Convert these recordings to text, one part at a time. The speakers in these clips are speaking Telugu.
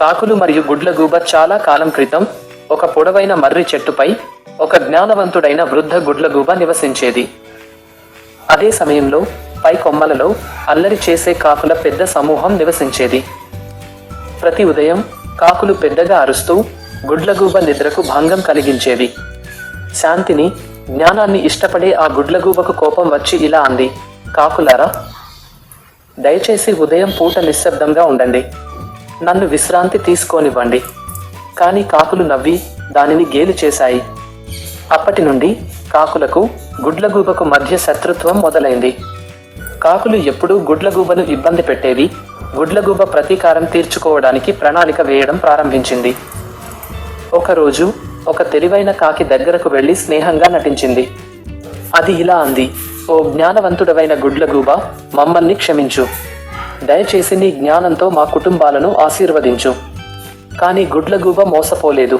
కాకులు మరియు గుడ్లగూబ చాలా కాలం క్రితం ఒక పొడవైన మర్రి చెట్టుపై ఒక జ్ఞానవంతుడైన వృద్ధ గుడ్లగూబ నివసించేది. అదే సమయంలో పై కొమ్మలలో అల్లరి చేసే కాకుల పెద్ద సమూహం నివసించేది. ప్రతి ఉదయం కాకులు పెద్దగా అరుస్తూ గుడ్లగూబ నిద్రకు భంగం కలిగించేవి. శాంతిని జ్ఞానాన్ని ఇష్టపడే ఆ గుడ్లగూబకు కోపం వచ్చి ఇలా అంది కాకులారా దయచేసి ఉదయం పూట నిశ్శబ్దంగా ఉండండి. నన్ను విశ్రాంతి తీసుకోనివ్వండి. కానీ కాకులు నవ్వి దానిని గేలి చేశాయి. అప్పటి నుండి కాకులకు గుడ్లగూబకు మధ్య శత్రుత్వం మొదలైంది. కాకులు ఎప్పుడూ గుడ్లగూబను ఇబ్బంది పెట్టేవి గుడ్లగూబ ప్రతీకారం తీర్చుకోవడానికి ప్రణాళిక వేయడం ప్రారంభించింది. ఒకరోజు ఒక తెలివైన కాకి దగ్గరకు వెళ్ళి స్నేహంగా నటించింది. అది ఇలా అంది ఓ జ్ఞానవంతుడవైన గుడ్లగూబ మమ్మల్ని క్షమించు. దయచేసి నీ జ్ఞానంతో మా కుటుంబాలను ఆశీర్వదించు. కానీ గుడ్లగూబ మోసపోలేదు.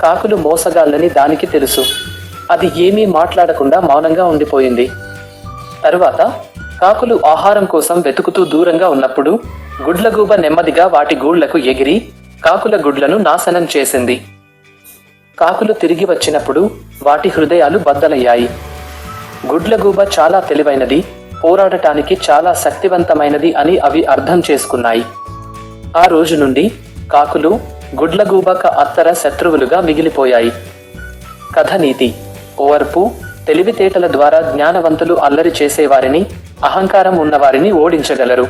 కాకులు మోసగాళ్ళని దానికి తెలుసు. అది ఏమీ మాట్లాడకుండా మౌనంగా ఉండిపోయింది. తరువాత కాకులు ఆహారం కోసం వెతుకుతూ దూరంగా ఉన్నప్పుడు గుడ్లగూబ నెమ్మదిగా వాటి గూళ్ళకు ఎగిరి కాకుల గుడ్లను నాశనం చేసింది. కాకులు తిరిగి వచ్చినప్పుడు వాటి హృదయాలు బద్దలయ్యాయి. గుడ్లగూబ చాలా తెలివైనది. పోరాడటానికి చాలా శక్తివంతమైనది అని అవి అర్థం చేసుకున్నాయి. ఆ రోజు నుండి కాకులు గుడ్లగూబక అత్తర శత్రువులుగా మిగిలిపోయాయి. కథ నీతి ఓర్పు తెలివితేటల ద్వారా జ్ఞానవంతులు అల్లరి చేసేవారిని అహంకారం ఉన్నవారిని ఓడించగలరు.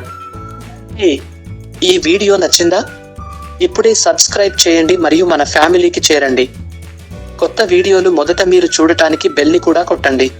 ఏ, ఈ వీడియో నచ్చిందా? ఇప్పుడే సబ్స్క్రైబ్ చేయండి మరియు మన ఫ్యామిలీకి చేరండి. కొత్త వీడియోలు మొదట మీరు చూడటానికి బెల్ని కూడా కొట్టండి.